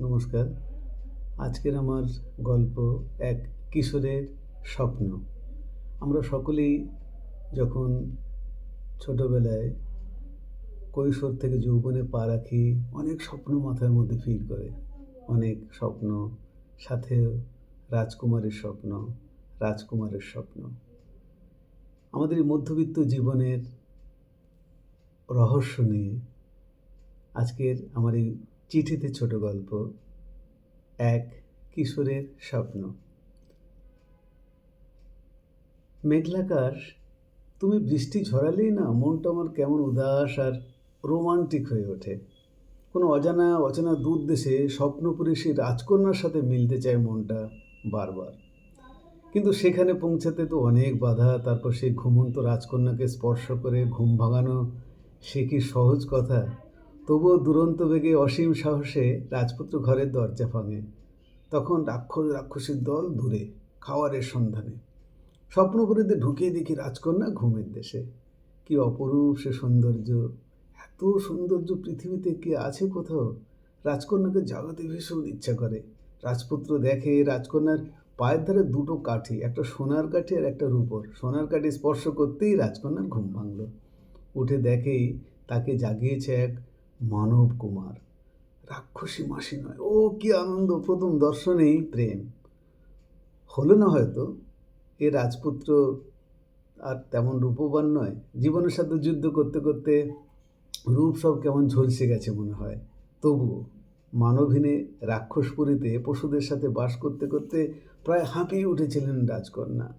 নমস্কার। আজকের আমার গল্প এক কিশোরের স্বপ্ন। আমরা সকলেই যখন ছোটোবেলায় কৈশোর থেকে যৌবনে পা রাখি, অনেক স্বপ্ন মাথার মধ্যে ফিল করে। অনেক স্বপ্ন, সাথে রাজকুমারের স্বপ্ন রাজকুমারের স্বপ্ন। আমাদের এই মধ্যবিত্ত জীবনের রহস্য নিয়ে আজকের আমার এই চিঠিতে ছোট গল্প, এক কিশোরের স্বপ্ন। মেঘলাকাশ, তুমি বৃষ্টি ঝরালেই না মনটা আমার কেমন উদাস আর রোমান্টিক হয়ে ওঠে। কোনো অজানা, অচেনা দূর দেশে স্বপ্নপুরী সেই রাজকন্যার সাথে মিলতে চায় মনটা বারবার। কিন্তু সেখানে পৌঁছাতে তো অনেক বাধা, তারপর সেই ঘুমন্ত রাজকন্যাকে স্পর্শ করে ঘুম ভাঙানো, সে কি সহজ কথা? তবুও দুরন্ত বেগে অসীম সাহসে রাজপুত্র ঘরের দরজা ভাঙে। তখন রাক্ষস রাক্ষসীর দল দূরে, খাওয়ারের সন্ধানে। স্বপ্ন স্বপ্নপুরীতে ঢুকিয়ে দেখি রাজকন্যা ঘুমের দেশে। কি অপরূপ সে সৌন্দর্য! এত সৌন্দর্য পৃথিবীতে কি আছে কোথাও? রাজকন্যাকে জাগাতে ভীষণ ইচ্ছা করে। রাজপুত্র দেখে রাজকন্যার পায়ের ধারে দুটো কাঠি, একটা সোনার কাঠি আর একটা রূপর। সোনার কাঠি স্পর্শ করতেই রাজকন্যার ঘুম ভাঙল। উঠে দেখেই তাকে জাগিয়েছে এক মানব কুমার। রাক্ষসী মাসি নয়। ও কি আনন্দ, প্রথম দর্শনেই প্রেম। হলো না হয়তো, এ রাজপুত্র আর তেমন রূপবান নয়। জীবনের সাথে যুদ্ধ করতে করতে রূপ সব কেমন ঝলসে গেছে মনে হয়। তবুও মানবহীনে রাক্ষসপুরীতে পশুদের সাথে বাস করতে করতে প্রায় হাঁপিয়ে উঠেছিলেন রাজকন্যা।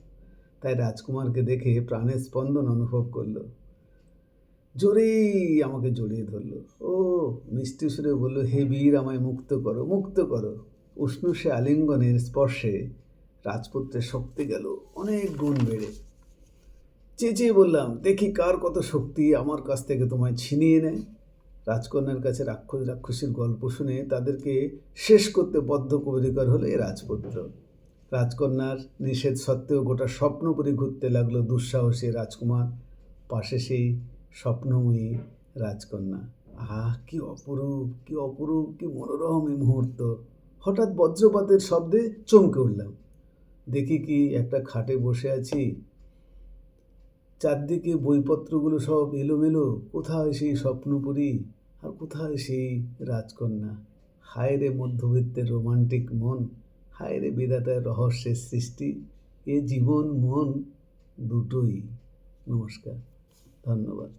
তাই রাজকুমারকে দেখে প্রাণের স্পন্দন অনুভব করল। জোরেই আমাকে জড়িয়ে ধরলো। ও মিষ্টি সুরে বলল, হে বীর, আমায় মুক্ত করো মুক্ত করো। উষ্ণ সে আলিঙ্গনের স্পর্শে রাজপুত্রের শক্তি গেল, অনেক গুণ বেড়ে। চেঁচিয়ে বললাম, দেখি কার কত শক্তি আমার কাছ থেকে তোমায় ছিনিয়ে নেয়? রাজকন্যার কাছে রাক্ষস রাক্ষসীর গল্প শুনে তাদেরকে শেষ করতে বদ্ধ কবিরিকর হলো এ রাজপুত্র। রাজকন্যার নিষেধ সত্ত্বেও গোটা স্বপ্নপুরি ঘুরতে লাগল দুঃসাহসী রাজকুমার। পাশে সেই স্বপ্নময়ী রাজকন্যা। আহ, কি অপরূপ কি অপরূপ, কি মনোরম এই মুহূর্ত। হঠাৎ বজ্রপাতের শব্দে চমকে উঠলাম। দেখি কি একটা খাটে বসে আছি। চারদিকে বইপত্রগুলো সব এলোমেলো। কোথায় সেই স্বপ্নপুরী আর কোথায় সেই রাজকন্যা? হায় রে মধ্যবিত্তের রোমান্টিক মন, হায় রে রহস্যের সৃষ্টি। এ জীবন, মন দুটোই। নমস্কার, ধন্যবাদ।